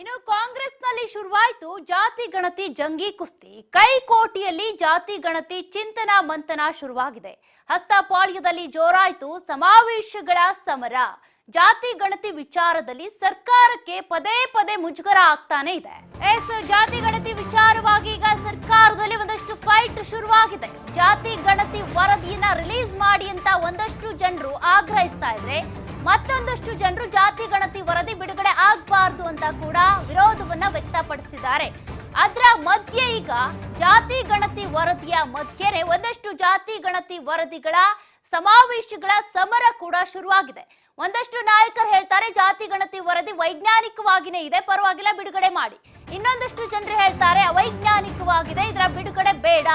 ಇನ್ನು ಕಾಂಗ್ರೆಸ್ನಲ್ಲಿ ಶುರುವಾಯಿತು ಜಾತಿ ಗಣತಿ ಜಂಗಿ ಕುಸ್ತಿ. ಕೈಕೋಟಿಯಲ್ಲಿ ಜಾತಿ ಗಣತಿ ಚಿಂತನ ಮಂಥನ ಶುರುವಾಗಿದೆ. ಹಸ್ತಪಾಳ್ಯದಲ್ಲಿ ಜೋರಾಯಿತು ಸಮಾವೇಶಗಳ ಸಮರ. ಜಾತಿ ಗಣತಿ ವಿಚಾರದಲ್ಲಿ ಸರ್ಕಾರಕ್ಕೆ ಪದೇ ಪದೇ ಮುಜುಗರ ಆಗ್ತಾನೆ ಇದೆ. ಎಸ್, ಜಾತಿ ಗಣತಿ ವಿಚಾರವಾಗಿ ಈಗ ಸರ್ಕಾರದಲ್ಲಿ ಒಂದಷ್ಟು ಫೈಟ್ ಶುರುವಾಗಿದೆ. ಜಾತಿ ಗಣತಿ ವರದಿಯನ್ನ ರಿಲೀಸ್ ಮಾಡಿ ಅಂತ ಒಂದಷ್ಟು ಜನರು ಆಗ್ರಹಿಸ್ತಾ ಇದ್ರೆ ಮತ್ತೊಂದಷ್ಟು ಜನರು ಜಾತಿ, ಗಣತಿ, ವರದಿ ಬಿಡುಗಡೆ ಆಗಬಾರದು ಅಂತ ಕೂಡ ವಿರೋಧವನ್ನ ವ್ಯಕ್ತಪಡಿಸಿದ್ದಾರೆ ಅದರ ಮಧ್ಯೆ ಈಗ ಜಾತಿ, ಗಣತಿ, ವರದಿಯ ಮಧ್ಯೆನೆ ಒಂದಷ್ಟು ಜಾತಿ, ಗಣತಿ, ವರದಿಗಳ ಸಮಾವೇಶಗಳ ಸಮರ ಕೂಡ ಶುರುವಾಗಿದೆ. ಒಂದಷ್ಟು ನಾಯಕರು ಹೇಳ್ತಾರೆ ಜಾತಿ, ಗಣತಿ, ವರದಿ ವೈಜ್ಞಾನಿಕವಾಗಿನೇ ಇದೆ, ಪರವಾಗಿಲ್ಲ, ಬಿಡುಗಡೆ ಮಾಡಿ. ಇನ್ನೊಂದಷ್ಟು ಜನರು ಹೇಳ್ತಾರೆ ಅವೈಜ್ಞಾನಿಕವಾಗಿದೆ, ಇದರ ಬಿಡುಗಡೆ ಬೇಡ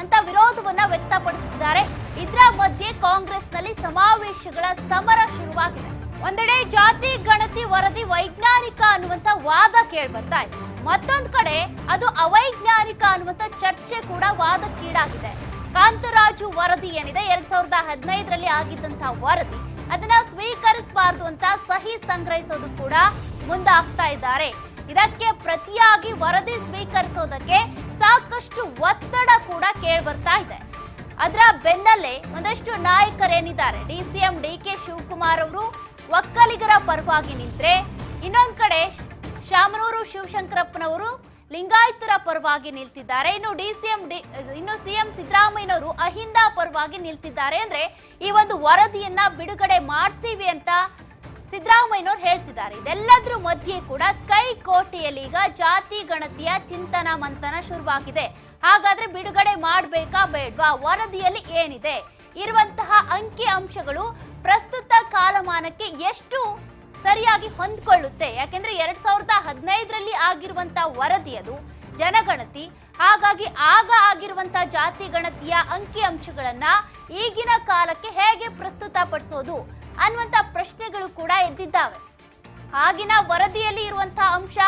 ಅಂತ ವಿರೋಧವನ್ನ ವ್ಯಕ್ತಪಡಿಸಿದ್ದಾರೆ ಇದರ ಮಧ್ಯೆ ಕಾಂಗ್ರೆಸ್ನಲ್ಲಿ ಸಮಾವೇಶಗಳ ಸಮರ ಶುರುವಾಗಿದೆ. ಒಂದೆಡೆ ಜಾತಿ, ಗಣತಿ, ವರದಿ, ವೈಜ್ಞಾನಿಕ ಅನ್ನುವಂತ ವಾದ ಕೇಳ್ಬರ್ತಾ ಇದೆ ಮತ್ತೊಂದು ಕಡೆ ಅದು ಅವೈಜ್ಞಾನಿಕ ಅನ್ನುವಂತ ಚರ್ಚೆ ಕೂಡ ವಾದಕ್ಕೀಡಾಗಿದೆ. ಕಾಂತರಾಜು ವರದಿ ಏನಿದೆ? ಎರಡ್ ಸಾವಿರದ ಹದಿನೈದರಲ್ಲಿ ಆಗಿದ್ದಂತಹ ವರದಿ. ಅದನ್ನ ಸ್ವೀಕರಿಸಬಾರದು ಅಂತ ಸಹಿ ಸಂಗ್ರಹಿಸೋದು ಕೂಡ ಮುಂದಾಗ್ತಾ ಇದ್ದಾರೆ. ಇದಕ್ಕೆ ಪ್ರತಿಯಾಗಿ ವರದಿ ಸ್ವೀಕರಿಸೋದಕ್ಕೆ ಸಾಕಷ್ಟು ಒತ್ತಡ ಕೂಡ ಕೇಳ್ಬರ್ತಾ ಇದೆ. ಅದರ ಬೆನ್ನಲ್ಲೇ ಒಂದಷ್ಟು ನಾಯಕರೇನಿದ್ದಾರೆ? D C M, D K Shivakumar ಅವರು ಒಕ್ಕಲಿಗರ ಪರವಾಗಿ ನಿಂತರೆ, ಇನ್ನೊಂದ್ ಕಡೆ ಶಾಮನೂರು ಶಿವಶಂಕರಪ್ಪನವರು ಲಿಂಗಾಯತರ ಪರವಾಗಿ ನಿಲ್ತಿದ್ದಾರೆ. ಇನ್ನು ಡಿ ಸಿ ಎಂ, ಡಿ, ಇನ್ನು ಸಿಎಂ ಸಿದ್ದರಾಮಯ್ಯನವರು ಅಹಿಂದ ಪರವಾಗಿ ನಿಲ್ತಿದ್ದಾರೆ ಅಂದ್ರೆ ಈ ಒಂದು ವರದಿಯನ್ನ ಬಿಡುಗಡೆ ಮಾಡ್ತೀವಿ ಅಂತ ಸಿದ್ದರಾಮಯ್ಯನವರು ಹೇಳ್ತಿದ್ದಾರೆ. ಇದೆಲ್ಲದ್ರ ಮಧ್ಯೆ ಕೂಡ ಕೈ ಕೋಟಿಯಲ್ಲಿ ಈಗ ಜಾತಿ ಗಣತಿಯ ಚಿಂತನ ಮಂಥನ ಶುರುವಾಗಿದೆ. ಹಾಗಾದ್ರೆ ಬಿಡುಗಡೆ ಮಾಡಬೇಕಾ ಬೇಡ್ವಾ? ವರದಿಯಲ್ಲಿ ಏನಿದೆ? ಇರುವಂತಹ ಅಂಕಿ ಅಂಶಗಳು ಪ್ರಸ್ತುತ ಕಾಲಮಾನಕ್ಕೆ ಎಷ್ಟು ಸರಿಯಾಗಿ ಹೊಂದ್ಕೊಳ್ಳುತ್ತೆ? ಯಾಕೆಂದ್ರೆ ಎರಡ್ ಸಾವಿರದ ಹದಿನೈದರಲ್ಲಿ ಆಗಿರುವಂತಹ ವರದಿ ಅದು, ಜನಗಣತಿ. ಹಾಗಾಗಿ ಆಗ ಆಗಿರುವಂತಹ ಜಾತಿ ಗಣತಿಯ ಅಂಕಿ ಅಂಶಗಳನ್ನ ಈಗಿನ ಕಾಲಕ್ಕೆ ಹೇಗೆ ಪ್ರಸ್ತುತಪಡಿಸೋದು ಅನ್ನುವಂತ ಪ್ರಶ್ನೆಗಳು ಕೂಡ ಎದ್ದಿದ್ದಾವೆ. ಆಗಿನ ವರದಿಯಲ್ಲಿ ಇರುವಂತಹ ಅಂಶ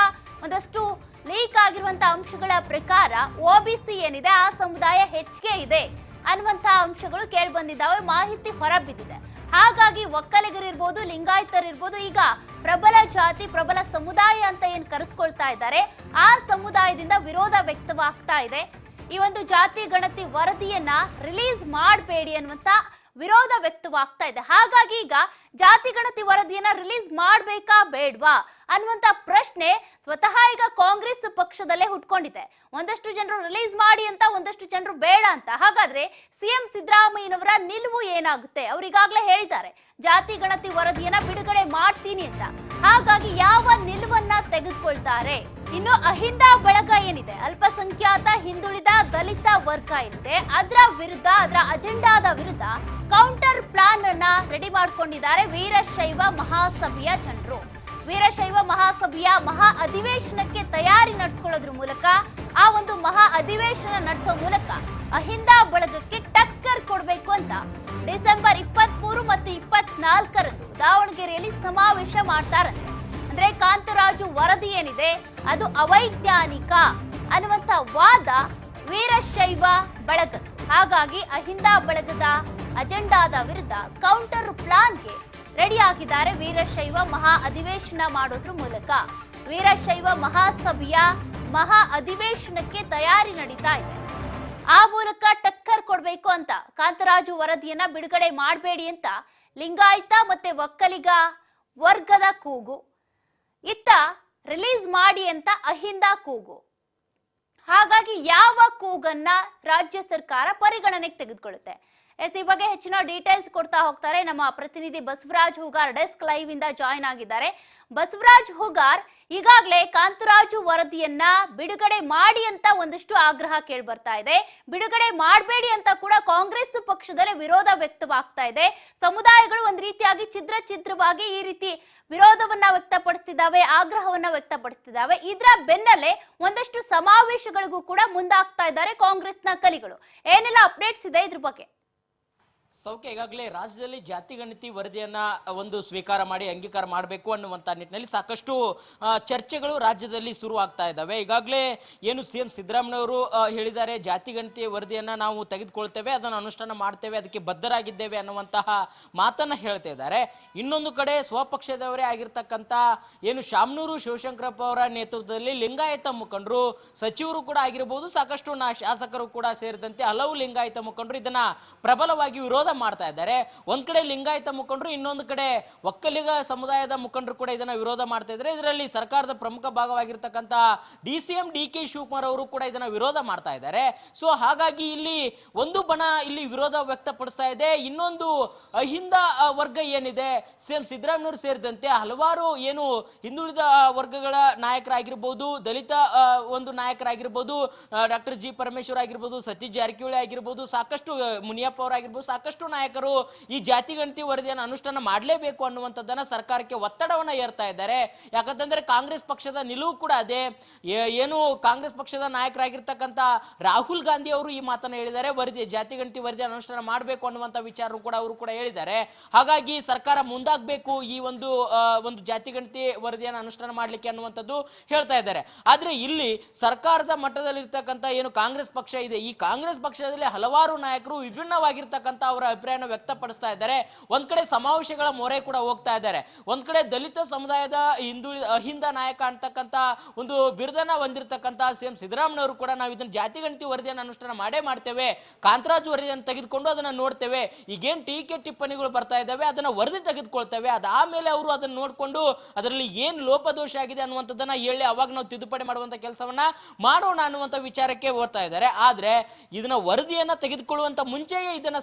ಒಂದಷ್ಟು ಲೀಕ್ ಆಗಿರುವಂತಹ ಅಂಶಗಳ ಪ್ರಕಾರ ಒಬಿಸಿ ಏನಿದೆ, ಆ ಸಮುದಾಯ ಹೆಚ್ಚಿಗೆ ಇದೆ ಅನ್ನುವಂತಹ ಅಂಶಗಳು ಕೇಳಿ ಬಂದಿದ್ದಾವೆ ಮಾಹಿತಿ ಹೊರಬಿದ್ದಿದೆ. ಹಾಗಾಗಿ ಒಕ್ಕಲಿಗರಿರ್ಬೋದು ಲಿಂಗಾಯತರಿರ್ಬೋದು ಈಗ ಪ್ರಬಲ ಜಾತಿ, ಪ್ರಬಲ ಸಮುದಾಯ ಅಂತ ಏನ್ ಕರೆಸ್ಕೊಳ್ತಾ ಇದ್ದಾರೆ, ಆ ಸಮುದಾಯದಿಂದ ವಿರೋಧ ವ್ಯಕ್ತವಾಗ್ತಾ ಇದೆ. ಈ ಒಂದು ಜಾತಿ ಗಣತಿ ವರದಿಯನ್ನ ರಿಲೀಸ್ ಮಾಡಬೇಡಿ ಅನ್ನುವಂತ ವಿರೋಧ ವ್ಯಕ್ತವಾಗ್ತಾ ಇದೆ. ಹಾಗಾಗಿ ಈಗ ಜಾತಿ ಗಣತಿ ವರದಿಯನ್ನ ರಿಲೀಸ್ ಮಾಡಬೇಕಾ ಬೇಡ್ವಾ? ಅನ್ನುವಂತ ಪ್ರಶ್ನೆ ಸ್ವತಃ ಈಗ ಕಾಂಗ್ರೆಸ್ ಪಕ್ಷದಲ್ಲೇ ಹುಟ್ಕೊಂಡಿದೆ. ಒಂದಷ್ಟು ಜನರು ರಿಲೀಸ್ ಮಾಡಿ ಅಂತ, ಒಂದಷ್ಟು ಜನರು ಬೇಡ ಅಂತ. ಹಾಗಾದ್ರೆ ಸಿಎಂ ಸಿದ್ದರಾಮಯ್ಯನವರ ನಿಲುವು ಏನಾಗುತ್ತೆ? ಅವ್ರಿಗಾಗ್ಲೇ ಹೇಳಿದ್ದಾರೆ, ಜಾತಿ ಗಣತಿ ವರದಿಯನ್ನ ಬಿಡುಗಡೆ ಮಾಡ್ತೀನಿ ಅಂತ. ಹಾಗಾಗಿ ಯಾವ ನಿಲುವನ್ನ ತೆಗೆದುಕೊಳ್ತಾರೆ? ಇನ್ನು ಅಹಿಂದ ಬಳಗ ಏನಿದೆ? ಅಲ್ಪಸಂಖ್ಯಾತ, ಹಿಂದುಳಿದ, ದಲಿತ ವರ್ಗ ಏನಿದೆ? ಅದರ ವಿರುದ್ಧ, ಅದರ ಅಜೆಂಡಾದ ವಿರುದ್ಧ ಕೌಂಟರ್ ಪ್ಲಾನ್ ಅನ್ನ ರೆಡಿ ಮಾಡ್ಕೊಂಡಿದ್ದಾರೆ ವೀರಶೈವ ಮಹಾಸಭೆಯ ಜನರು. ವೀರಶೈವ ಮಹಾಸಭೆಯ ಮಹಾ ಅಧಿವೇಶನಕ್ಕೆ ತಯಾರಿ ನಡೆಸ್ಕೊಳ್ಳೋದ್ರ ಮೂಲಕ, ಆ ಒಂದು ಮಹಾ ಅಧಿವೇಶನ ನಡೆಸೋ ಮೂಲಕ ಅಹಿಂದ ಬಳಗಕ್ಕೆ ಟಕ್ಕರ್ ಕೊಡಬೇಕು ಅಂತ ಡಿಸೆಂಬರ್ ಇಪ್ಪತ್ಮೂರು ಮತ್ತು ಇಪ್ಪತ್ನಾಲ್ಕರಂದು ದಾವಣಗೆರೆಯಲ್ಲಿ ಸಮಾವೇಶ ಮಾಡ್ತಾರಂತೆ ಅಂದ್ರೆ ಕಾಂತರಾಜು ವರದಿ ಏನಿದೆ? ಅದು ಅವೈಜ್ಞಾನಿಕ ಅನ್ನುವಂತ ವಾದ ವೀರಶೈವ ಬಳಗದ್ದು ಹಾಗಾಗಿ ಅಹಿಂದ ಬಳಗದ ಅಜೆಂಡಾದ ವಿರುದ್ಧ ಕೌಂಟರ್ ಪ್ಲಾನ್ಗೆ ರೆಡಿ ಆಗಿದ್ದಾರೆ ವೀರಶೈವ ಮಹಾ ಅಧಿವೇಶನ ಮಾಡೋದ್ರ ಮೂಲಕ. ವೀರಶೈವ ಮಹಾಸಭೆಯ ಮಹಾ ಅಧಿವೇಶನಕ್ಕೆ ತಯಾರಿ ನಡೀತಾ ಇದೆ. ಆ ಮೂಲಕ ಟಕ್ಕರ್ ಕೊಡ್ಬೇಕು ಅಂತ ಕಾಂತರಾಜು ವರದಿಯನ್ನ ಬಿಡುಗಡೆ ಮಾಡಬೇಡಿ ಅಂತ ಲಿಂಗಾಯತ ಮತ್ತೆ ಒಕ್ಕಲಿಗ ವರ್ಗದ ಕೂಗು. ಇತ್ತ ರಿಲೀಸ್ ಮಾಡಿ ಅಂತ ಅಹಿಂದ ಕೂಗು. ಹಾಗಾಗಿ ಯಾವ ಕೂಗನ್ನ ರಾಜ್ಯ ಸರ್ಕಾರ ಪರಿಗಣನೆಗೆ ತೆಗೆದುಕೊಳ್ಳುತ್ತೆ? ಎಸ್, ಈ ಬಗ್ಗೆ ಹೆಚ್ಚಿನ ಡೀಟೇಲ್ಸ್ ಕೊಡ್ತಾ ಹೋಗ್ತಾರೆ ನಮ್ಮ ಪ್ರತಿನಿಧಿ ಬಸವರಾಜ್ ಹುಗಾರ್. ಡೆಸ್ಕ್ ಲೈವ್ ಇಂದ ಜಾಯಿನ್ ಆಗಿದ್ದಾರೆ. ಬಸವರಾಜ್ ಹುಗಾರ್, ಈಗಾಗಲೇ ಕಾಂತರಾಜು ವರದಿಯನ್ನ ಬಿಡುಗಡೆ ಮಾಡಿ ಅಂತ ಒಂದಷ್ಟು ಆಗ್ರಹ ಕೇಳಿ ಬರ್ತಾ ಇದೆ. ಬಿಡುಗಡೆ ಮಾಡಬೇಡಿ ಅಂತ ಕೂಡ ಕಾಂಗ್ರೆಸ್ ಪಕ್ಷದಲ್ಲಿ ವಿರೋಧ ವ್ಯಕ್ತವಾಗ್ತಾ ಇದೆ. ಸಮುದಾಯಗಳು ಒಂದ್ ರೀತಿಯಾಗಿ ಚಿದ್ರ ಚಿತ್ರವಾಗಿ ಈ ರೀತಿ ವಿರೋಧವನ್ನ ವ್ಯಕ್ತಪಡಿಸ್ತಿದ್ದಾವೆ, ಆಗ್ರಹವನ್ನ ವ್ಯಕ್ತಪಡಿಸ್ತಿದ್ದಾವೆ. ಇದರ ಬೆನ್ನಲ್ಲೇ ಒಂದಷ್ಟು ಸಮಾವೇಶಗಳಿಗೂ ಕೂಡ ಮುಂದಾಗ್ತಾ ಇದ್ದಾರೆ ಕಾಂಗ್ರೆಸ್ನ ಕಲಿಗಳು. ಏನೆಲ್ಲ ಅಪ್ಡೇಟ್ಸ್ ಇದೆ ಇದ್ರ ಬಗ್ಗೆ? ಸೌಖ್ಯ ಈಗಾಗಲೇ ರಾಜ್ಯದಲ್ಲಿ ಜಾತಿ, ಗಣತಿ ವರದಿಯನ್ನ ಒಂದು ಸ್ವೀಕಾರ ಮಾಡಿ, ಅಂಗೀಕಾರ ಮಾಡಬೇಕು ಅನ್ನುವಂಥ ನಿಟ್ಟಿನಲ್ಲಿ ಸಾಕಷ್ಟು ಚರ್ಚೆಗಳು ರಾಜ್ಯದಲ್ಲಿ ಶುರುವಾಗ್ತಾ ಇದ್ದಾವೆ. ಈಗಾಗಲೇ ಏನು ಸಿ ಎಂ ಸಿದ್ದರಾಮಯ್ಯವರು ಹೇಳಿದ್ದಾರೆ, ಜಾತಿ, ಗಣತಿ ವರದಿಯನ್ನ ನಾವು ತೆಗೆದುಕೊಳ್ತೇವೆ, ಅದನ್ನು ಅನುಷ್ಠಾನ ಮಾಡ್ತೇವೆ, ಅದಕ್ಕೆ ಬದ್ಧರಾಗಿದ್ದೇವೆ ಅನ್ನುವಂತಹ ಮಾತನ್ನ ಹೇಳ್ತಾ ಇದ್ದಾರೆ. ಇನ್ನೊಂದು ಕಡೆ ಸ್ವಪಕ್ಷದವರೇ ಆಗಿರ್ತಕ್ಕಂಥ ಏನು ಶಾಮನೂರು ಶಿವಶಂಕರಪ್ಪ ಅವರ ನೇತೃತ್ವದಲ್ಲಿ ಲಿಂಗಾಯತ ಮುಖಂಡರು, ಸಚಿವರು ಕೂಡ ಆಗಿರಬಹುದು ಸಾಕಷ್ಟು ನಾ, ಶಾಸಕರು ಕೂಡ ಸೇರಿದಂತೆ ಹಲವು ಲಿಂಗಾಯತ ಮುಖಂಡರು ಇದನ್ನ ಪ್ರಬಲವಾಗಿ ವಿರೋಧ ಮಾಡ್ತಾ ಇದ್ದಾರೆ. ಒಂದ್ ಕಡೆ ಲಿಂಗಾಯತ ಮುಖಂಡರು, ಇನ್ನೊಂದು ಕಡೆ ಒಕ್ಕಲಿಗ ಸಮುದಾಯದ ಮುಖಂಡರು ಕೂಡ ಇದನ್ನ ವಿರೋಧ ಮಾಡ್ತಾ ಇದ್ದಾರೆ. ಇದರಲ್ಲಿ ಸರ್ಕಾರದ ಪ್ರಮುಖ ಭಾಗವಾಗಿರ್ತಕ್ಕಂಥ D C M D K Shivakumar ಅವರು ಕೂಡ ಇದನ್ನ ವಿರೋಧ ಮಾಡ್ತಾ ಇದ್ದಾರೆ. ಸೊ, ಹಾಗಾಗಿ ಇಲ್ಲಿ ಒಂದು ಬಣ ಇಲ್ಲಿ ವಿರೋಧ ವ್ಯಕ್ತಪಡಿಸ್ತಾ ಇದೆ. ಇನ್ನೊಂದು ಅಹಿಂದ ವರ್ಗ ಏನಿದೆ ಸಿ ಎಂ ಸಿದ್ದರಾಮಯ್ಯವರು ಸೇರಿದಂತೆ ಹಲವಾರು ಏನು ಹಿಂದುಳಿದ ವರ್ಗಗಳ ನಾಯಕರಾಗಿರ್ಬೋದು, ದಲಿತ ಒಂದು ನಾಯಕರಾಗಿರ್ಬೋದು ಡಾಕ್ಟರ್ ಜಿ ಪರಮೇಶ್ವರ್ ಆಗಿರ್ಬೋದು, ಸತೀಶ್ ಜಾರಕಿಹೊಳಿ ಆಗಿರ್ಬೋದು, ಸಾಕಷ್ಟು ಮುನಿಯಪ್ಪ ಅವರಾಗಿರ್ಬೋದು, ಸಾಕಷ್ಟು ನಾಯಕರು ಈ ಜಾತಿ ಗಣತಿ ವರದಿಯನ್ನು ಅನುಷ್ಠಾನ ಮಾಡಲೇಬೇಕು ಅನ್ನುವಂಥದ್ದನ್ನು ಸರ್ಕಾರಕ್ಕೆ ಒತ್ತಡವನ್ನು ಏರ್ತಾ ಇದ್ದಾರೆ. ಯಾಕಂತಂದರೆ ಕಾಂಗ್ರೆಸ್ ಪಕ್ಷದ ನಿಲುವು ಕೂಡ ಅದೇ. ಏನು ಕಾಂಗ್ರೆಸ್ ಪಕ್ಷದ ನಾಯಕರಾಗಿರ್ತಕ್ಕಂಥ ರಾಹುಲ್ ಗಾಂಧಿ ಅವರು ಈ ಮಾತನ್ನು ಹೇಳಿದ್ದಾರೆ. ವರದಿ ಜಾತಿ ಗಣತಿ ವರದಿ ಅನುಷ್ಠಾನ ಮಾಡಬೇಕು ಅನ್ನುವಂಥ ವಿಚಾರ ಕೂಡ ಅವರು ಕೂಡ ಹೇಳಿದ್ದಾರೆ. ಹಾಗಾಗಿ ಸರ್ಕಾರ ಮುಂದಾಗಬೇಕು ಈ ಒಂದು ಒಂದು ಜಾತಿ ಗಣತಿ ವರದಿಯನ್ನು ಅನುಷ್ಠಾನ ಮಾಡಲಿಕ್ಕೆ ಅನ್ನುವಂಥದ್ದು ಹೇಳ್ತಾ ಇದ್ದಾರೆ. ಆದರೆ ಇಲ್ಲಿ ಸರ್ಕಾರದ ಮಟ್ಟದಲ್ಲಿರ್ತಕ್ಕಂಥ ಏನು ಕಾಂಗ್ರೆಸ್ ಪಕ್ಷ ಇದೆ, ಈ ಕಾಂಗ್ರೆಸ್ ಪಕ್ಷದಲ್ಲಿ ಹಲವಾರು ನಾಯಕರು ವಿಭಿನ್ನವಾಗಿರ್ತಕ್ಕಂಥ ಅವರ ಅಭಿಪ್ರಾಯನ ವ್ಯಕ್ತಪಡಿಸ್ತಾ ಇದ್ದಾರೆ. ಒಂದ್ ಕಡೆ ಸಮಾವೇಶಗಳ ಮೊರೆ ಕೂಡ ಹೋಗ್ತಾ ಇದ್ದಾರೆ. ಒಂದ್ ಕಡೆ ದಲಿತ ಸಮುದಾಯದ ಹಿಂದುಳಿದ ಅಹಿಂದ ನಾಯಕ ಅಂತಕ್ಕಂಥ ಒಂದು ಬಿರುದನ್ನ ಸಿ ಎಂ ಸಿದ್ದರಾಮಯ್ಯವರು ಕೂಡ ನಾವು ಇದನ್ನ ಜಾತಿ ಗಣತಿ ವರದಿಯನ್ನು ಅನುಷ್ಠಾನ ಮಾಡೇ ಮಾಡ್ತೇವೆ. ಕಾಂತರಾಜ್ ವರದಿಯನ್ನು ತೆಗೆದುಕೊಂಡು ಅದನ್ನ ನೋಡ್ತೇವೆ. ಈಗೇನ್ ಟೀಕೆ ಟಿಪ್ಪಣಿಗಳು ಬರ್ತಾ ಇದ್ದಾವೆ, ಅದನ್ನ ವರದಿ ತೆಗೆದುಕೊಳ್ತೇವೆ. ಅದಾದ್ಮೇಲೆ ಅವರು ಅದನ್ನ ನೋಡ್ಕೊಂಡು ಅದರಲ್ಲಿ ಏನ್ ಲೋಪದೋಷ ಆಗಿದೆ ಅನ್ನುವಂಥದ್ದನ್ನ ಹೇಳಿ ಅವಾಗ ನಾವು ತಿದ್ದುಪಡಿ ಮಾಡುವಂತ ಕೆಲಸವನ್ನ ಮಾಡೋಣ ಅನ್ನುವಂಥ ವಿಚಾರಕ್ಕೆ ಓದ್ತಾ ಇದ್ದಾರೆ. ಆದ್ರೆ ಇದನ್ನ ವರದಿಯನ್ನ ತೆಗೆದುಕೊಳ್ಳುವಂತ ಮುಂಚೆಯೇ ಇದನ್ನ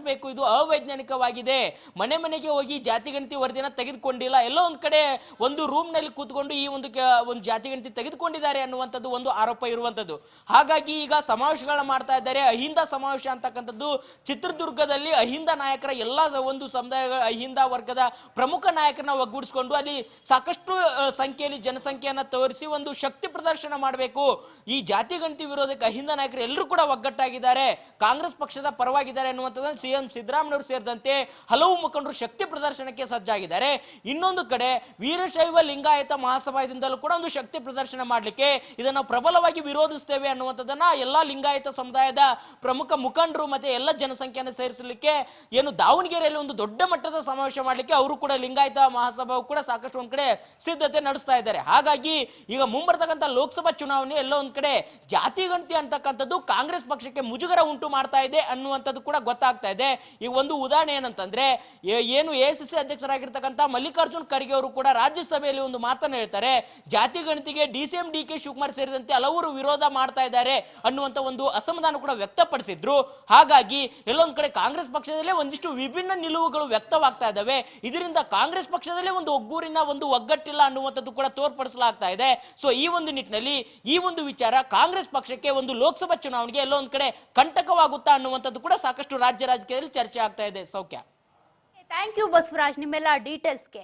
ಸರಿಪಡಿಸಬೇಕು ಇದು ಅವೈಜ್ಞಾನಿಕವಾಗಿದೆ. ಮನೆ ಮನೆಗೆ ಹೋಗಿ ಜಾತಿ ಗಣತಿ ವರದಿನ ತೆಗೆದುಕೊಂಡಿಲ್ಲ. ಎಲ್ಲೋ ಒಂದ್ ಕಡೆ ಒಂದು ರೂಮ್ನಲ್ಲಿ ಕೂತ್ಕೊಂಡು ಈ ಒಂದು ಒಂದು ಜಾತಿ ಗಣತಿ ತೆಗೆದುಕೊಂಡಿದ್ದಾರೆ ಅನ್ನುವಂಥದ್ದು ಒಂದು ಆರೋಪ ಇರುವಂತದ್ದು ಹಾಗಾಗಿ ಈಗ ಸಮಾವೇಶಗಳನ್ನ ಮಾಡ್ತಾ ಇದ್ದಾರೆ. ಅಹಿಂದ ಸಮಾವೇಶ ಅಂತಕ್ಕಂಥದ್ದು ಚಿತ್ರದುರ್ಗದಲ್ಲಿ ಅಹಿಂದ ನಾಯಕರ ಎಲ್ಲ ಒಂದು ಸಮುದಾಯ ಅಹಿಂದ ವರ್ಗದ ಪ್ರಮುಖ ನಾಯಕರನ್ನ ಒಗ್ಗೂಡಿಸಿಕೊಂಡು ಅಲ್ಲಿ ಸಾಕಷ್ಟು ಸಂಖ್ಯೆಯಲ್ಲಿ ಜನಸಂಖ್ಯೆಯನ್ನ ತೋರಿಸಿ ಒಂದು ಶಕ್ತಿ ಪ್ರದರ್ಶನ ಮಾಡಬೇಕು. ಈ ಜಾತಿ ಗಣತಿ ವಿರೋಧಕ್ಕೆ ಅಹಿಂದ ನಾಯಕರು ಎಲ್ಲರೂ ಕೂಡ ಒಗ್ಗಟ್ಟಾಗಿದ್ದಾರೆ. ಕಾಂಗ್ರೆಸ್ ಪಕ್ಷದ ಪರವಾಗಿದ್ದಾರೆ ಅನ್ನುವಂಥದ್ದನ್ನು ಸಿ ಎಂ ಸಿದ್ದರಾಮಯ್ಯವರು ಸೇರಿದಂತೆ ಹಲವು ಮುಖಂಡರು ಶಕ್ತಿ ಪ್ರದರ್ಶನಕ್ಕೆ ಸಜ್ಜಾಗಿದ್ದಾರೆ. ಇನ್ನೊಂದು ಕಡೆ ವೀರಶೈವ ಲಿಂಗಾಯತ ಮಹಾಸಭಾದಿಂದಲೂ ಕೂಡ ಒಂದು ಶಕ್ತಿ ಪ್ರದರ್ಶನ ಮಾಡಲಿಕ್ಕೆ ಇದನ್ನು ಪ್ರಬಲವಾಗಿ ವಿರೋಧಿಸ್ತೇವೆ ಅನ್ನುವಂಥದ್ದನ್ನ ಎಲ್ಲ ಲಿಂಗಾಯತ ಸಮುದಾಯದ ಪ್ರಮುಖ ಮುಖಂಡರು ಮತ್ತೆ ಎಲ್ಲ ಜನಸಂಖ್ಯೆಯನ್ನು ಸೇರಿಸಲಿಕ್ಕೆ ಏನು ದಾವಣಗೆರೆಯಲ್ಲಿ ಒಂದು ದೊಡ್ಡ ಮಟ್ಟದ ಸಮಾವೇಶ ಮಾಡಲಿಕ್ಕೆ ಅವರು ಕೂಡ ಲಿಂಗಾಯತ ಮಹಾಸಭಾವು ಕೂಡ ಸಾಕಷ್ಟು ಒಂದ್ ಕಡೆ ಸಿದ್ಧತೆ ನಡೆಸ್ತಾ ಇದ್ದಾರೆ. ಹಾಗಾಗಿ ಈಗ ಮುಂಬರ್ತಕ್ಕಂಥ ಲೋಕಸಭಾ ಚುನಾವಣೆ ಎಲ್ಲ ಒಂದ್ ಕಡೆ ಜಾತಿ ಗಣತಿ ಅಂತಕ್ಕಂಥದ್ದು ಕಾಂಗ್ರೆಸ್ ಪಕ್ಷಕ್ಕೆ ಮುಜುಗರ ಉಂಟು ಮಾಡ್ತಾ ಇದೆ ಅನ್ನುವಂಥದ್ದು ಕೂಡ ಗೊತ್ತಾಗ್ತಾ ಇದೆ. ಈಗ ಒಂದು ಉದಾಹರಣೆ ಏನಂತಂದ್ರೆ ಏನು ಎ ಸಿ ಸಿ ಅಧ್ಯಕ್ಷರಾಗಿರ್ತಕ್ಕಂಥ ಮಲ್ಲಿಕಾರ್ಜುನ್ ಖರ್ಗೆ ಅವರು ಕೂಡ ರಾಜ್ಯಸಭೆಯಲ್ಲಿ ಒಂದು ಮಾತನ್ನು ಹೇಳ್ತಾರೆ. ಜಾತಿ ಗಣತಿಗೆ D C M D K Shivakumar ಸೇರಿದಂತೆ ಹಲವರು ವಿರೋಧ ಮಾಡ್ತಾ ಇದ್ದಾರೆ ಅನ್ನುವಂಥ ಒಂದು ಅಸಮಾಧಾನ ಕೂಡ ವ್ಯಕ್ತಪಡಿಸಿದ್ರು. ಹಾಗಾಗಿ ಎಲ್ಲೊಂದು ಕಡೆ ಕಾಂಗ್ರೆಸ್ ಪಕ್ಷದಲ್ಲೇ ಒಂದಿಷ್ಟು ವಿಭಿನ್ನ ನಿಲುವುಗಳು ವ್ಯಕ್ತವಾಗ್ತಾ ಇದ್ದಾವೆ. ಇದರಿಂದ ಕಾಂಗ್ರೆಸ್ ಪಕ್ಷದಲ್ಲೇ ಒಂದು ಒಗ್ಗೂರಿನ ಒಂದು ಒಗ್ಗಟ್ಟಿಲ್ಲ ಅನ್ನುವಂಥದ್ದು ಕೂಡ ತೋರ್ಪಡಿಸಲಾಗ್ತಾ ಇದೆ. ಸೊ ಈ ಒಂದು ನಿಟ್ಟಿನಲ್ಲಿ ಈ ಒಂದು ವಿಚಾರ ಕಾಂಗ್ರೆಸ್ ಪಕ್ಷಕ್ಕೆ ಒಂದು ಲೋಕಸಭಾ ಚುನಾವಣೆಗೆ ಎಲ್ಲೊಂದು ಕಡೆ ಕಂಟಕವಾಗುತ್ತಾ ಅನ್ನುವಂಥದ್ದು ಕೂಡ ಸಾಕಷ್ಟು ರಾಜ್ಯ ರಾಜಕೀಯದಲ್ಲಿ ಚರ್ಚೆ ಆಗ್ತಾ ಇದೆ ಸೌಖ್ಯ. ಥ್ಯಾಂಕ್ ಯು ಬಸವರಾಜ್ ನಿಮ್ಮೆಲ್ಲ ಡೀಟೇಲ್ಸ್ಗೆ